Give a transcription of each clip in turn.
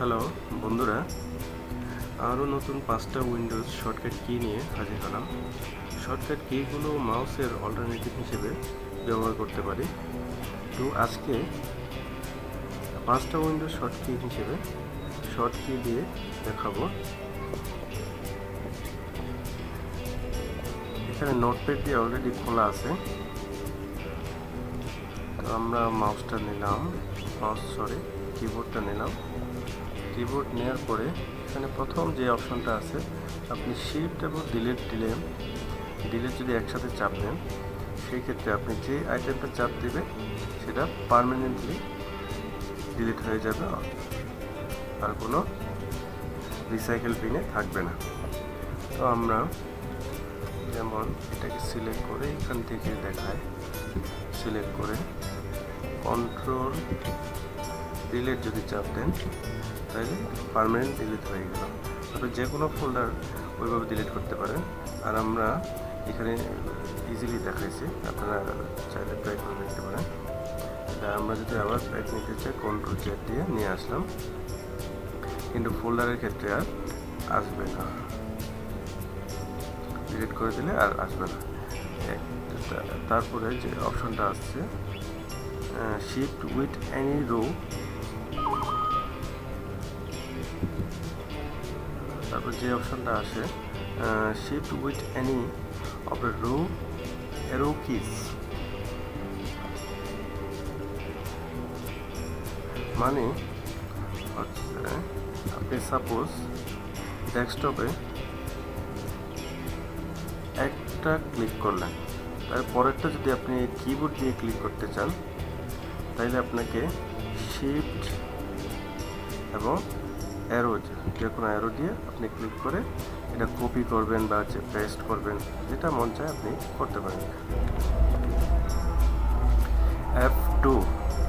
Hello, বন্ধুরা, আরও নতুন পাঁচটা উইন্ডোজ শর্টকাট কি নিয়ে হাজির হলাম। শর্টকাট কিগুলো মাউসের অল্টারনেটিভ হিসেবে ব্যবহার করতে পারি। তো আজকে পাঁচটা উইন্ডোজ শর্ট কি হিসেবে শর্ট কি দিয়ে দেখাবো। এখানে নোটপ্যাড দিয়ে অলরেডি খোলা আছে। তো আমরা মাউসটা নিলাম, মাউস সরি কিবোর্ডটা নিলাম। কিবোর্ড নেওয়ার পরে এখানে প্রথম যে অপশনটা আছে, আপনি শিফট এবং ডিলেট দিলে ডিলেট যদি একসাথে চাপ দেন, সেই ক্ষেত্রে আপনি যে আইটেমটা চাপ দেবে সেটা পারমানেন্টলি ডিলিট হয়ে যাবে, আর কোনো রিসাইকেল পিনে থাকবে না। তো আমরা যেমন এটাকে সিলেক্ট করে এখান থেকে দেখায় সিলেক্ট করে কন্ট্রোল ডিলেট যদি চাপ দেন তাহলে পারমানেন্ট ডিলিট হয়ে গেল। আপনি যে কোনো ফোল্ডার ওইভাবে ডিলিট করতে পারেন। আর আমরা এখানে ইজিলি দেখাইছি। আপনারা চাইলে ট্রাই করে দেখতে পারেন। আমরা যদি আবার ব্যাক নিতে চাই কন্ট্রোল চেক দিয়ে নিয়ে আসলাম। কিন্তু ফোল্ডারের ক্ষেত্রে আর আসবে না। ডিলিট করে দিলে আর আসবে না। তারপরে যে অপশনটা আসছে শিফট উইথ এনি রো তারপর যে অপশনটা আসে shift with any of the row arrow keys মানে আপনি সাপোজ ডেস্কটপে একটা ক্লিক করলেন। তার পরেরটা যদি আপনি কিবোর্ড দিয়ে ক্লিক করতে চান তাহলে আপনাকে শিফট এবং অ্যারো যে কোনো অ্যারো দিয়ে আপনি ক্লিক করে এটা কপি করবেন বা হচ্ছে পেস্ট করবেন, যেটা মন চায় আপনি করতে পারেন। অ্যাপ টু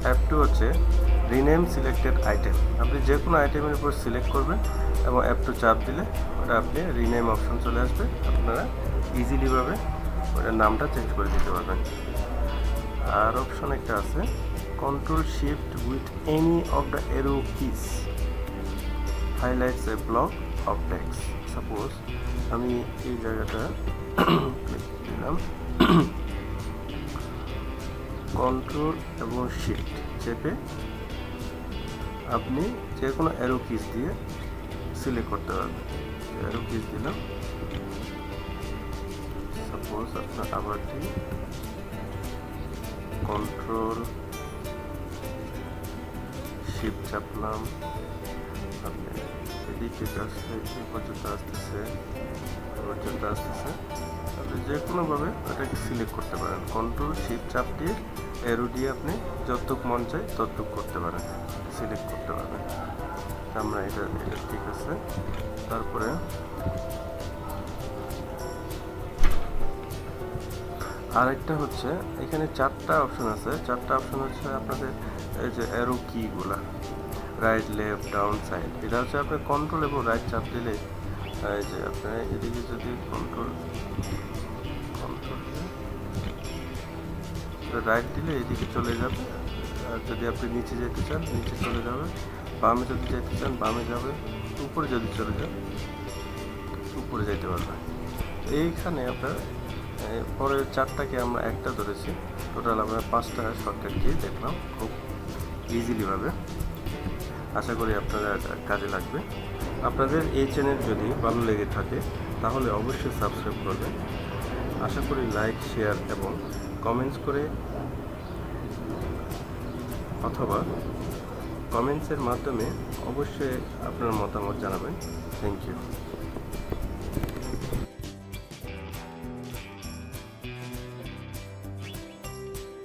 অ্যাপ টু হচ্ছে রিনেম সিলেক্টেড আইটেম আপনি যে কোনো আইটেমের উপর সিলেক্ট করবেন এবং অ্যাপ টু চাপ দিলে ওটা আপনি রিনেম অপশন চলে আসবে। আপনারা ইজিলিভাবে ওটার নামটা চেঞ্জ করে দিতে পারবেন। আর অপশন একটা আছে control shift with any of the arrow keys highlights a block of text suppose আমি এই জায়গাটা দিলাম কন্ট্রোল এবং শিফট চেপে আপনি যে কোনো অ্যারো কিস দিয়ে সিলেক্ট করতে পারবেন। অ্যারো কিস দিলাম। সাপোজ আপনার আবার কন্ট্রোল শিফট চাপলাম। আপনি এদিকে আসলে এই পর্যন্ত আসতেছে আপনি যে কোনোভাবে এটাকে সিলেক্ট করতে পারেন কন্ট্রোল শিফট চাপ দিয়ে এরো দিয়ে আপনি যতটুক মন চাই ততটুক করতে পারেন সিলেক্ট করতে পারবেন আমরা এটা ঠিক আছে তারপরে আরেকটা হচ্ছে, এখানে চারটা অপশন আছে। চারটা অপশন হচ্ছে আপনাদের এই যে অ্যারো কিগুলা রাইট লেফট ডাউন সাইড এটা হচ্ছে আপনার কন্ট্রোল এবং রাইট চাপ দিলে এই যে আপনার এদিকে যদি কন্ট্রোল কন্ট্রোল রাইট দিলে এদিকে চলে যাবে। আর যদি আপনি নিচে যেতে চান, নিচে চলে যাবে। বামে যদি যেতে চান, বামে যাবে। উপরে যদি চলে যান, উপরে যেতে পারবে এইখানে আপনার পরের চারটাকে আমরা একটা ধরেছি। টোটাল আমরা পাঁচটা শর্টকাট দিয়ে দেখলাম খুব ইজিলিভাবে আশা করি আপনারা কাজে লাগবে। আপনাদের এই চ্যানেল যদি ভালো লেগে থাকে, তাহলে অবশ্যই সাবস্ক্রাইব করবেন। আশা করি লাইক শেয়ার এবং কমেন্টস করে অথবা কমেন্টসের মাধ্যমে অবশ্যই আপনার মতামত জানাবেন। Thank you